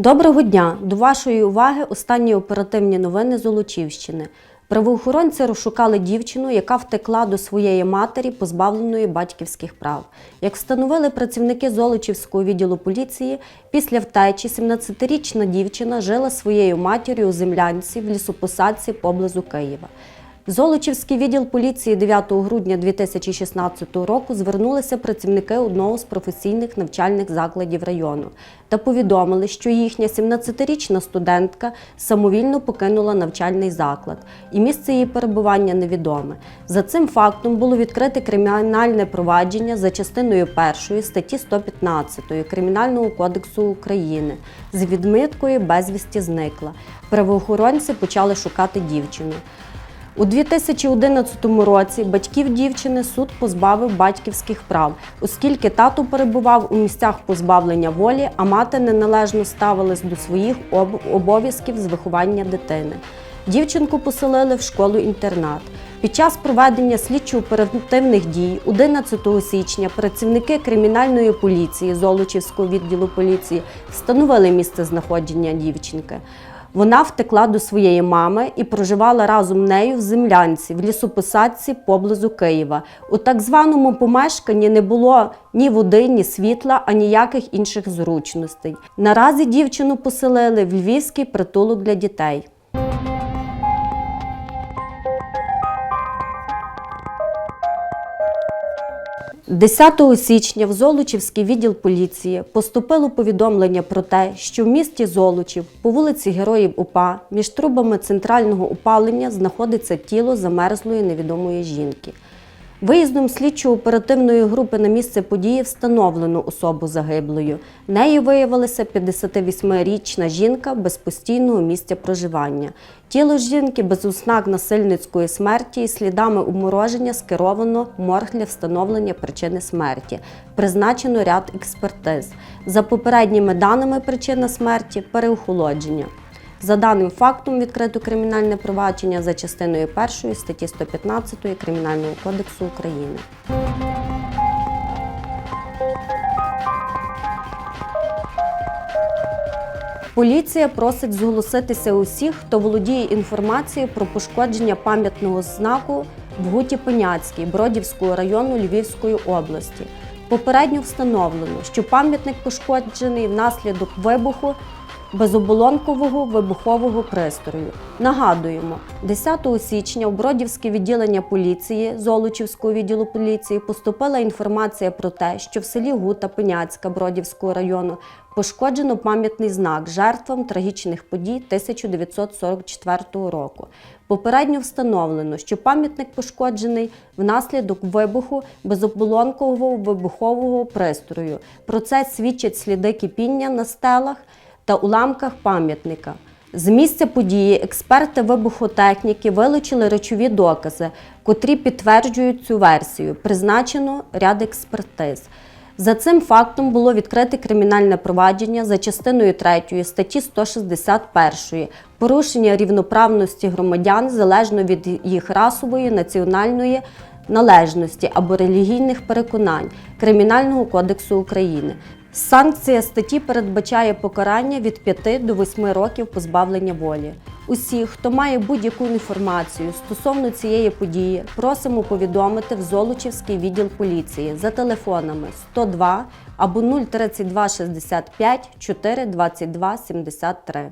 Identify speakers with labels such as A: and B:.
A: Доброго дня! До вашої уваги останні оперативні новини з Олучівщини. Правоохоронці розшукали дівчину, яка втекла до своєї матері, позбавленої батьківських прав. Як встановили працівники Золочівського відділу поліції, після втечі 17-річна дівчина жила своєю матір'ю у землянці в лісопосадці поблизу Києва. Золочівський відділ поліції 9 грудня 2016 року звернулися працівники одного з професійних навчальних закладів району та повідомили, що їхня 17-річна студентка самовільно покинула навчальний заклад, і місце її перебування невідоме. За цим фактом було відкрите кримінальне провадження за частиною 1 статті 115 Кримінального кодексу України з відмиткою безвісті зникла. Правоохоронці почали шукати дівчину. У 2011 році батьків дівчини суд позбавив батьківських прав, оскільки тато перебував у місцях позбавлення волі, а мати неналежно ставилась до своїх об- обов'язків з виховання дитини. Дівчинку поселили в школу-інтернат. Під час проведення слідчо-оперативних дій 11 січня працівники кримінальної поліції Золочівського відділу поліції встановили місце знаходження дівчинки. Вона втекла до своєї мами і проживала разом нею в землянці в лісопосадці поблизу Києва. У так званому помешканні не було ні води, ні світла, а ніяких інших зручностей. Наразі дівчину поселили в львівський притулок для дітей. – 10 січня в Золочівський відділ поліції поступило повідомлення про те, що в місті Золочів по вулиці Героїв УПА між трубами центрального опалення знаходиться тіло замерзлої невідомої жінки. Виїздом слідчо-оперативної групи на місце події встановлено особу загиблою. Нею виявилася 58-річна жінка без постійного місця проживання. Тіло жінки без ознак насильницької смерті і слідами обмороження скеровано морг для встановлення причини смерті. Призначено ряд експертиз. За попередніми даними причина смерті переохолодження. За даним фактом відкрито кримінальне провадження за частиною 1 статті 115 Кримінального кодексу України. Поліція просить зголоситися усіх, хто володіє інформацією про пошкодження пам'ятного знаку в Гуті Поняцькій Бродівського району Львівської області. Попередньо встановлено, що пам'ятник пошкоджений внаслідок вибуху безоболонкового вибухового пристрою. Нагадуємо, 10 січня в Бродівське відділення поліції Золочівського відділу поліції поступила інформація про те, що в селі Гута Пеняцька Бродівського району пошкоджено пам'ятний знак жертвам трагічних подій 1944 року. Попередньо встановлено, що пам'ятник пошкоджений внаслідок вибуху безоболонкового вибухового пристрою. Про це свідчать сліди кипіння на стелах та уламках пам'ятника. З місця події експерти вибухотехніки вилучили речові докази, котрі підтверджують цю версію. Призначено ряд експертиз. За цим фактом було відкрите кримінальне провадження за частиною 3 статті 161 порушення рівноправності громадян залежно від їх расової, національної належності або релігійних переконань Кримінального кодексу України. Санкція статті передбачає покарання від 5 до 8 років позбавлення волі. Усі, хто має будь-яку інформацію стосовно цієї події, просимо повідомити в Золочівський відділ поліції за телефонами 102 або 032 65 4 22 73.